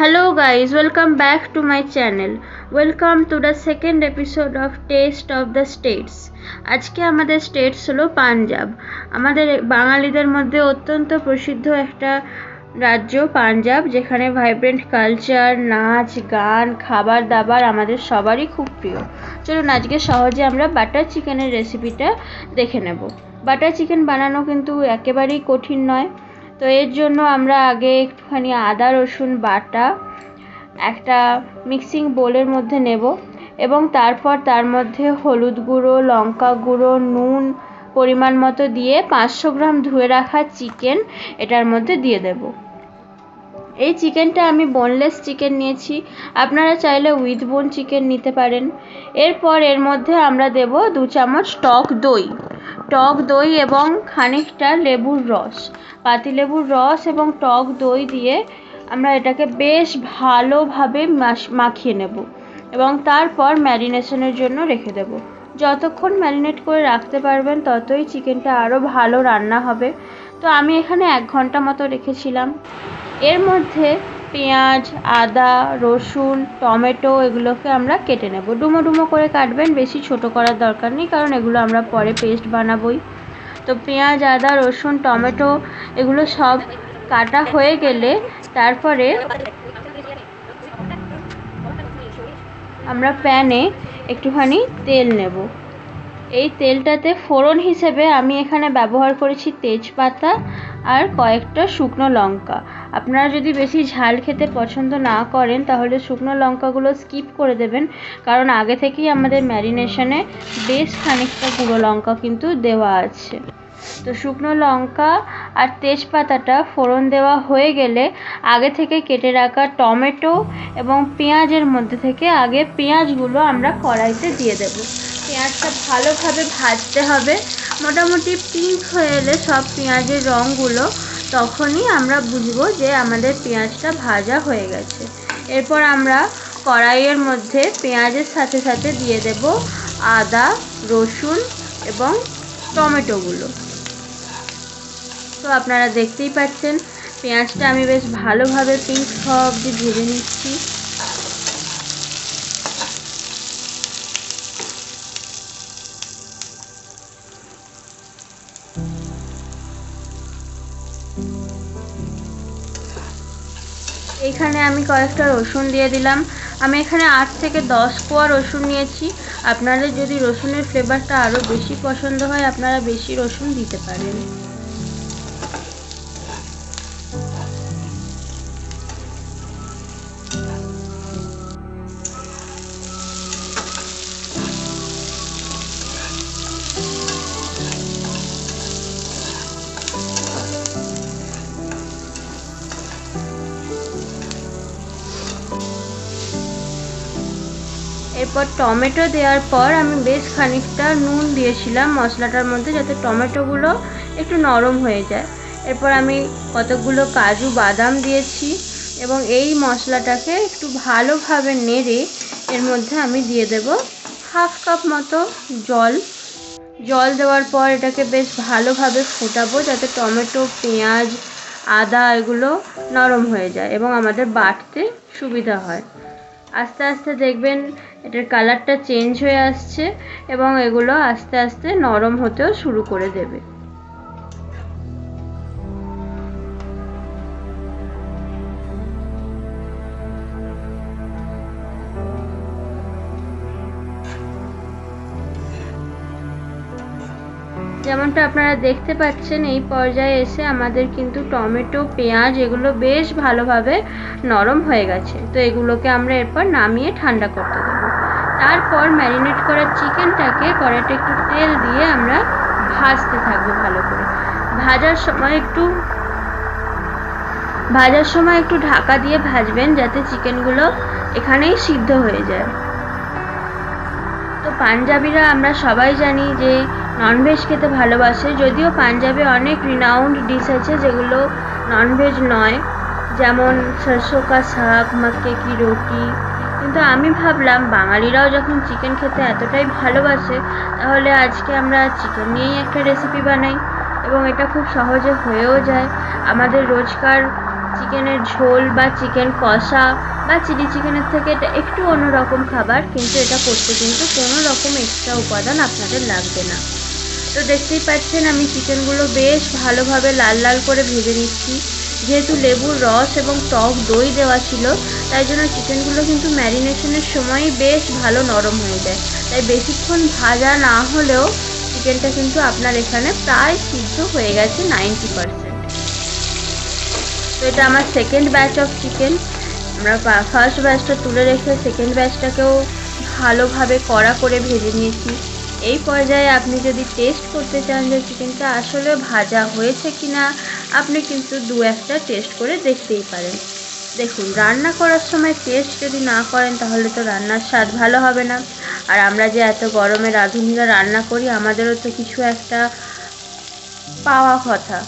Hello guys, welcome back to my channel. Welcome to the second episode of Taste of the States. আজকে আমাদের states হলো পাঞ্জাব। আমাদের বাঙালিদের মধ্যে অত্যন্ত প্রসিদ্ধ একটা রাজ্য পাঞ্জাব যেখানে ভাইব্রেন্ট কালচার নাচ গান খাবার দাবার আমাদের সবারই খুব প্রিয়। চলুন আজকে সহজে আমরা বাটার চিকেনের রেসিপিটা দেখে নেব। বাটার চিকেন বানানো কিন্তু একেবারেই কঠিন নয়। তো এর জন্য আমরা আগে একটুখানি আদা, রসুন বাটা, একটা মিক্সিং বোলের মধ্যে নেব এবং তারপর তার মধ্যে হলুদ গুঁড়ো, লঙ্কা গুঁড়ো, নুন পরিমাণ মতো দিয়ে পাঁচশো গ্রাম ধুয়ে রাখা চিকেন এটার মধ্যে দিয়ে দেব। এই চিকেনটা আমি বোনলেস চিকেন নিয়েছি। আপনারা চাইলে উইথ বোন চিকেন নিতে পারেন। এরপর এর মধ্যে আমরা দেব দু চামচ টক দই। টক দই এবং খানিকটা লেবুর রস। পাতিলেবুর রস এবং টক দই দিয়ে আমরা এটাকে বেশ ভালোভাবে মাখিয়ে নেব এবং তারপর ম্যারিনেশনের জন্য রেখে দেব। যতক্ষণ ম্যারিনেট করে রাখতে পারবেন, ততই চিকেনটা আরও ভালো রান্না হবে। তো আমি এখানে এক ঘণ্টা মতো রেখেছিলাম। এর মধ্যে পেঁয়াজ, আদা, রসুন, টমেটো এগুলোকে আমরা কেটে নেব। ডুমো ডুমো করে কাটবেন, বেশি ছোট করার দরকার নেই, কারণ এগুলো আমরা পরে পেস্ট বানাবোই। তো পেঁয়াজ, আদা, রসুন, টমেটো এগুলো সব কাটা হয়ে গেলে তারপরে আমরা প্যানে একটুখানি তেল নেব। এই তেলটাতে ফোড়ন হিসেবে আমি এখানে ব্যবহার করেছি তেজপাতা আর কয়েকটা শুকনো লঙ্কা। আপনারা যদি বেশি ঝাল খেতে পছন্দ না করেন, তাহলে শুকনো লঙ্কাগুলো স্কিপ করে দেবেন। কারণ আগে থেকেই আমাদের ম্যারিনেশনে বেশ খানিকটা গুঁড়ো লঙ্কা কিন্তু দেওয়া আছে। তো শুকনো লঙ্কা আর তেজপাতাটা ফোড়ন দেওয়া হয়ে গেলে আগে থেকে কেটে রাখা টমেটো এবং পেঁয়াজের মধ্যে থেকে আগে পেঁয়াজগুলো আমরা কড়াইতে দিয়ে দেব। পেঁয়াজটা ভালোভাবে ভাজতে হবে। মোটামুটি পিঙ্ক হয়ে এলে সব পেঁয়াজের রঙগুলো তখনই আমরা বুঝব যে আমাদের পেঁয়াজটা ভাজা হয়ে গেছে। এরপর আমরা কড়াইয়ের মধ্যে পেঁয়াজের সাথে সাথে দিয়ে দেব আদা, রসুন এবং টমেটোগুলো। তো আপনারা দেখতেই পাচ্ছেন, পেঁয়াজটা আমি বেশ ভালোভাবে পিঙ্ক হওয়া অবধি ভেজে নিচ্ছি। এখানে আমি কয়েকটা রসুন দিয়ে দিলাম। আমি এখানে আট থেকে দশ কোয়া রসুন নিয়েছি। আপনাদের যদি রসুনের ফ্লেভারটা আরও বেশি পছন্দ হয়, আপনারা বেশি রসুন দিতে পারেন। এরপর টমেটো দেওয়ার পর আমি বেশ খানিকটা নুন দিয়েছিলাম মশলাটার মধ্যে যাতে টমেটোগুলো একটু নরম হয়ে যায়। এরপর আমি কতগুলো কাজু বাদাম দিয়েছি এবং এই মশলাটাকে একটু ভালোভাবে নেড়ে এর মধ্যে আমি দিয়ে দেব হাফ কাপ মতো জল। জল দেওয়ার পর এটাকে বেশ ভালোভাবে ফোটাবো যাতে টমেটো, পেঁয়াজ, আদা এগুলো নরম হয়ে যায় এবং আমাদের বাটতে সুবিধা হয়। আস্তে আস্তে দেখবেন এটার কালারটা চেঞ্জ হয়ে আসছে এবং এগুলো আস্তে আস্তে নরম হতেও শুরু করে দেবে। যেমনটা আপনারা দেখতে পাচ্ছেন, এই পর্যায়ে এসে আমাদের কিন্তু টমেটো, পেঁয়াজ এগুলো বেশ ভালোভাবে নরম হয়ে গেছে। তো এগুলোকে আমরা এরপর নামিয়ে ঠান্ডা করতে দেবো। তারপর ম্যারিনেট করা চিকেনটাকে কড়াইতে একটু তেল দিয়ে আমরা ভাজতে থাকব ভালো করে। ভাজার সময় একটু, ভাজার সময় একটু ঢাকা দিয়ে ভাজবেন যাতে চিকেনগুলো এখানেই সিদ্ধ হয়ে যায়। তো পাঞ্জাবিরা আমরা সবাই জানি যে ননভেজ খেতে ভালোবাসে, যদিও পাঞ্জাবে অনেক রিনাউন্ড ডিশ আছে যেগুলো ননভেজ নয়, যেমন সরষো কা শাক মাক্কে কি রুটি। কিন্তু আমি ভাবলাম, বাঙালিরাও যখন চিকেন খেতে এতটাই ভালোবাসে, তাহলে আজকে আমরা চিকেন নিয়েই একটা রেসিপি বানাই। এবং এটা খুব সহজে হয়েও যায়। আমাদের রোজকার চিকেনের ঝোল বা চিকেন কষা বা চিলি চিকেনের থেকে এটা একটু অন্যরকম খাবার, কিন্তু এটা করতে কিন্তু কোনো রকম এক্সট্রা উপাদান আপনাদের লাগবে না। তো দেখতেই পাচ্ছেন আমি চিকেনগুলো বেশ ভালোভাবে লাল লাল করে ভেজে নিচ্ছি। যেহেতু লেবুর রস এবং টক দই দেওয়া ছিল, তাই জন্য চিকেনগুলো কিন্তু ম্যারিনেশনের সময়ই বেশ ভালো নরম হয়ে যায়। তাই বেশিক্ষণ ভাজা না হলেও চিকেনটা কিন্তু আপনার এখানে প্রায় সিদ্ধ হয়ে গেছে নাইনটি পারসেন্ট তো এটা আমার সেকেন্ড ব্যাচ অফ চিকেন আমরা ফার্স্ট ব্যাচটা তুলে রেখে সেকেন্ড ব্যাচটাকেও ভালোভাবে কড়া করে ভেজে নিয়েছি। এই পর্যায়ে আপনি যদি টেস্ট করতে চান যে চিকেনটা আসলে ভাজা হয়েছে কি না আপনি কিন্তু দু একটা টেস্ট করে দেখতেই পারেন। দেখুন, রান্না করার সময় টেস্ট যদি না করেন, তাহলে তো রান্নার স্বাদ ভালো হবে না। আর আমরা যে এত গরমে রাঁধুনিরা রান্না করি, আমাদেরও তো কিছু একটা পাওয়া কথা।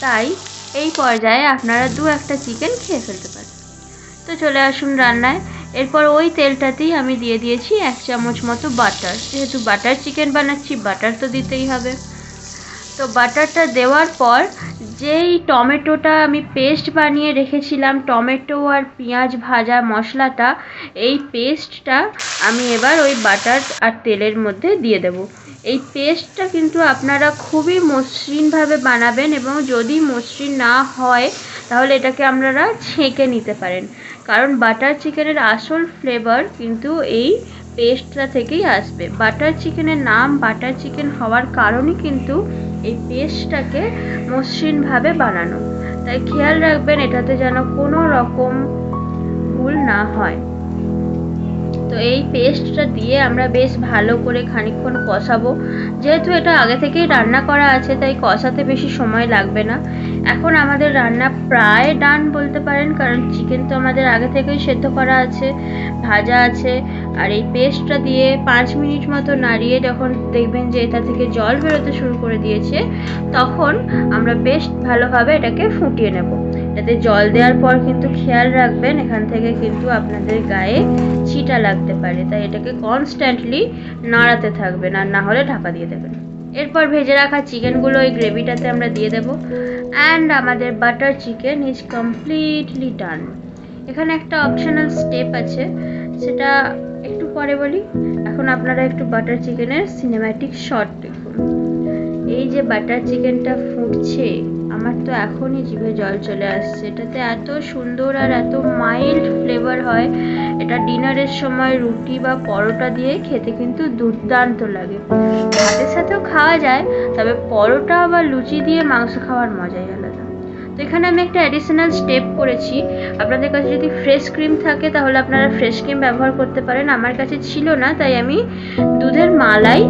তাই এই পর্যায়ে আপনারা দু একটা চিকেন খেয়ে ফেলতে পারেন। তো চলে আসুন রান্নায়। এরপর ওই তেলটাতেই আমি দিয়ে দিয়েছি এক চামচ মতো বাটার যেহেতু বাটার চিকেন বানাচ্ছি বাটার তো দিতেই হবে। তো বাটারটা দেওয়ার পর যেই টমেটোটা আমি পেস্ট বানিয়ে রেখেছিলাম, টমেটো আর পেঁয়াজ ভাজা মশলাটা, এই পেস্টটা আমি এবার ওই বাটার আর তেলের মধ্যে দিয়ে দেব। এই পেস্টটা কিন্তু আপনারা খুবই মসৃণভাবে বানাবেন এবং যদি মসৃণ না হয়, তাহলে এটাকে আপনারা ছেঁকে নিতে পারেন। কারণ বাটার চিকেনের আসল ফ্লেভার কিন্তু এই পেস্টটা থেকেই আসবে। বাটার চিকেনের নাম বাটার চিকেন হওয়ার কারণই কিন্তু এই পেস্টটাকে মসৃণভাবে বানানো। তাই খেয়াল রাখবেন এটাতে যেন কোনো রকম ভুল না হয়। তো এই পেস্টটা দিয়ে আমরা বেশ ভালো করে খানিকক্ষণ কষাবো। যেহেতু এটা আগে থেকেই রান্না করা আছে, তাই কষাতে বেশি সময় লাগবে না। এখন আমাদের রান্না প্রায় ডান বলতে পারেন, কারণ চিকেন তো আমাদের আগে থেকেই সেদ্ধ করা আছে, ভাজা আছে। আর এই পেস্টটা দিয়ে পাঁচ মিনিট মতো নাড়িয়ে যখন দেখবেন যে এটা থেকে জল বেরোতে শুরু করে দিয়েছে, তখন আমরা বেশ ভালোভাবে এটাকে ফুটিয়ে নেব। এটাতে জল দেওয়ার পর কিন্তু খেয়াল রাখবেন, এখান থেকে কিন্তু আপনাদের গায়ে ছিটা লাগতে পারে। তাই এটাকে কনস্ট্যান্টলি নাড়াতে থাকবেন আর না হলে ঢাকা দিয়ে দেবেন। এরপর ভেজে রাখা চিকেনগুলো ওই গ্রেভিটাতে আমরা দিয়ে দেব। অ্যান্ড আমাদের butter chicken is completely done এখানে একটা অপশনাল স্টেপ আছে, সেটা একটু পরে বলি। এখন আপনারা একটু বাটার চিকেনের সিনেম্যাটিক শট দেখুন। এই যে বাটার চিকেনটা ফুটছে আমার তো এখনই জিভে জল চলে আসছে। এটাতে এত সুন্দর আর এত মাইল্ড ফ্লেভার হয়। এটা ডিনারের সময় রুটি বা পরোটা দিয়ে খেতে কিন্তু দুর্দান্ত লাগে। ভাতের সাথেও খাওয়া যায়, তবে পরোটা বা লুচি দিয়ে মাংস খাওয়ার মজাই আলাদা। তো এখানে আমি একটা অ্যাডিশনাল স্টেপ করেছি। আপনাদের কাছে যদি ফ্রেশ ক্রিম থাকে, তাহলে আপনারা ফ্রেশ ক্রিম ব্যবহার করতে পারেন। আমার কাছে ছিল না, তাই আমি দুধের মালাই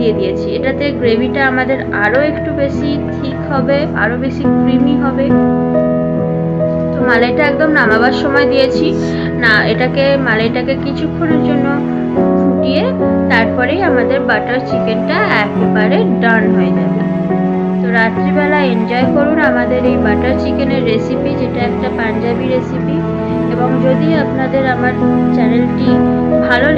দিয়ে দিয়েছি। এটাতে গ্রেভিটা আমাদের আরও একটু বেশি ঠিক হবে আরও বেশি ক্রিমি হবে। তো মালাইটা একদম নামাবার সময় দিয়েছি। না, এটাকে, মালাইটাকে কিছুক্ষণের জন্য ফুটিয়ে তারপরেই আমাদের বাটার চিকেনটা একেবারে ডান হয়ে যাবে। তো রাত্রিবেলা এনজয় করুন আমাদের এই বাটার চিকেনের রেসিপি যেটা একটা পাঞ্জাবি রেসিপি এবং যদি আপনাদের আমার চ্যানেলটি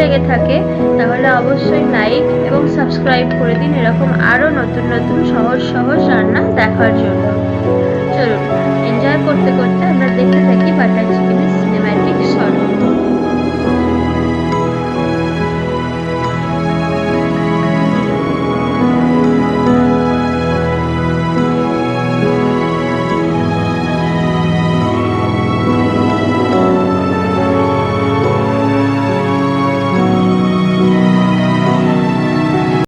লেগে থাকে, তাহলে অবশ্যই লাইক এবং সাবস্ক্রাইব করে দিন এরকম আরও নতুন নতুন সহজ সহজ রান্না দেখার জন্য। চলুন এনজয় করতে করতে আমরা দেখে থাকি বাটার চিকেনের সিনেম্যাটিক শর্ট